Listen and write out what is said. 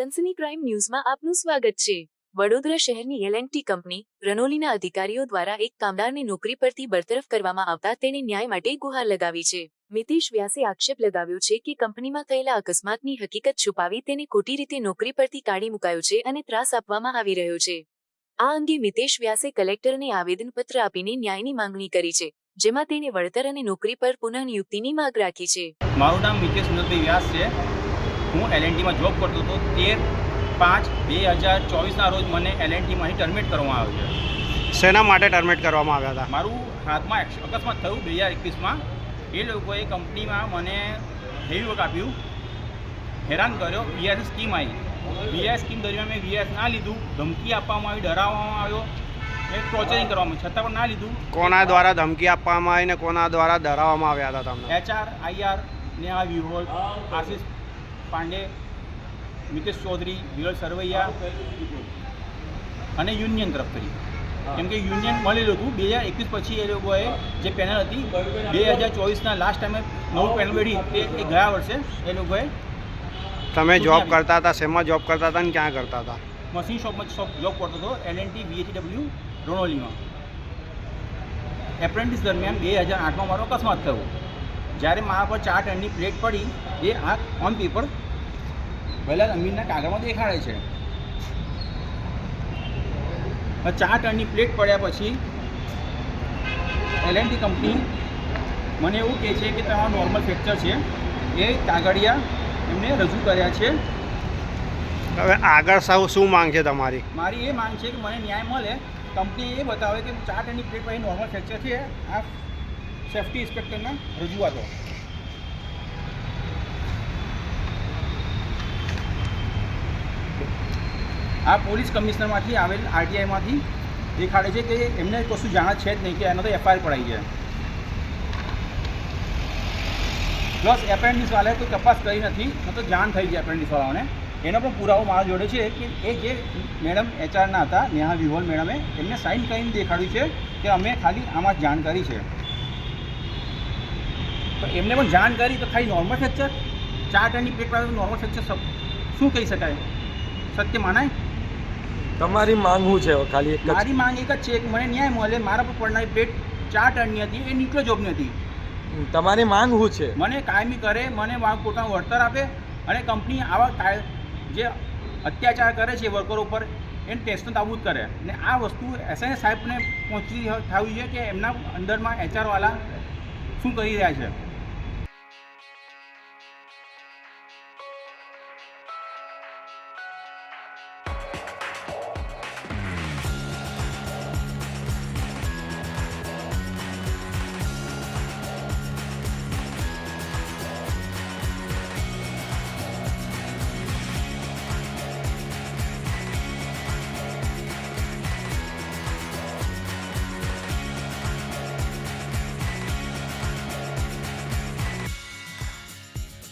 સનસની crime ન્યૂઝમાં આપનું સ્વાગત છે. વડોદરા શહેરની એલએનટી કંપની રનોલીના અધિકારીઓ દ્વારા એક કામદારને નોકરી પરથી બરતરફ કરવામાં આવતા તેને ન્યાય માટે ગુહાર લગાવી છે. મિતેશ વ્યાસે આક્ષેપ લગાવ્યો છે કે કંપનીમાં થયેલા અકસ્માતની હકીકત છુપાવી તેને ખોટી રીતે નોકરી પરથી કાઢી મુકાયો છે અને ત્રાસ આપવામાં આવી રહ્યો છે. આ અંગે મિતેશ વ્યાસે કલેક્ટરને આવેદનપત્ર આપીને ન્યાયની માંગણી કરી છે, જેમાં તેને વળતર અને નોકરી પર પુનઃનિયુક્તિની માંગ રાખી છે. મારું નામ મિતેશ વ્યાસ છે. હું એલએનટીમાં જોબ કરતો હતો તેર પાંચ બે હજાર ચોવીસના રોજ મને એલએનટીમાંથી ટર્મિનેટ કરવામાં આવ્યો છે. શેના માટે ટર્મિનેટ કરવામાં આવ્યા હતા? મારું હાથમાં અકસ્માત થયું બે હજાર એકવીસમાં. એ લોકોએ કંપનીમાં મને હેવી વર્ક આપ્યું હેરાન કર્યો વીઆરએસ સ્કીમ આવી. વીઆરએસ સ્કીમ દરમિયાન મેં વીઆરએસ ના લીધું ધમકી આપવામાં આવી ડરાવવામાં આવ્યો. એ ટોર્ચરિંગ કરવામાં છતાં પણ ના લીધું. કોના દ્વારા ધમકી આપવામાં આવી ને કોના દ્વારા ડરાવવામાં આવ્યા હતા તમને? એચઆર આઈઆર ને આ વિહોલ આશિષ પાંડે મિતેશ ચૌધરી વિરલ સરવૈયા અને યુનિયન તરફથી કેમ કે યુનિયન મળેલું હતું. બે હજાર એકવીસ પછી એ લોકોએ જે પેનલ હતી બે હજાર ચોવીસના લાસ્ટ ટાઈમે નવું પેનલ બેઠી તે એ ગયા વર્ષે એ લોકોએ તમે જોબ કરતા હતા શેમાં જોબ કરતા હતા ને ક્યાં કરતા હતા? મશીન શોપમાં શોપ જોબ કરતો હતો એલ એન ટી બીએચડબલ્યુ રોણોલીમાં એપ્રેન્ટિસ દરમિયાન બે હજાર આઠમાં મારો અકસ્માત થયો. જ્યારે મારા પર ચાર ટનની પ્લેટ પડી એ આ ઓન પેપર પહેલાં અમીરના કાગળમાં દેખાડે છે. ચાર ટનની પ્લેટ પડ્યા પછી એલ કંપની મને એવું કહે છે કે તમારું નોર્મલ ફ્રેક્ચર છે. એ કાગળિયા એમને રજૂ કર્યા છે. હવે આગળ સૌ શું માંગ છે તમારી? મારી એ માંગ છે કે મને ન્યાય મળે. કંપની એ બતાવે કે ચાર ટનની પ્લેટ પછી નોર્મલ ફ્રેક્ચર છે. આ સેફ્ટી ઇન્સ્પેક્ટરના રજૂઆતો. આ પોલીસ કમિશનરમાંથી આવેલ આરટીઆઈમાંથી દેખાડે છે કે એમને કશું જાણ છે જ નહીં કે એનો તો એફઆઈઆર પડાઈ છે પ્લસ એપ્રેન્ટિસવાળાએ કોઈ તપાસ કરી નથી, તો જાણ થઈ જાય એપ્રેન્ટિસવાળાઓને એનો પણ પુરાવો મારા જોડે છે કે એ જે મેડમ એચઆરના હતા, નેહા વિહોલ મેડમે, એમને સાઇન કરીને દેખાડ્યું છે કે અમે ખાલી આમાં જાણ કરી છે. તો એમને પણ જાણ કરી તો ખાલી નોર્મલ ફ્રેક્ચર ચાર ટનની પ્લેટ પર નોર્મલ ફ્રેક્ચર શું કહી શકાય? સત્ય માનાય? તમારી માંગ શું છે? ખાલી એક મારી માંગ એક જ છે કે મને ન્યાય મળે. મારા પર પડનારી પ્લેટ ચાર ટનની હતી એ નીકળો જોબની હતી. તમારી માંગ શું છે? મને કાયમી કરે મને પોતાનું વળતર આપે અને કંપની આવા જે અત્યાચાર કરે છે વર્કરો ઉપર એને ટેસ્ટનો તાબૂત કરે. ને આ વસ્તુ એસઆઈ સાહેબને પહોંચી થવી છે કે એમના અંદરમાં એચઆરવાળા શું કરી રહ્યા છે?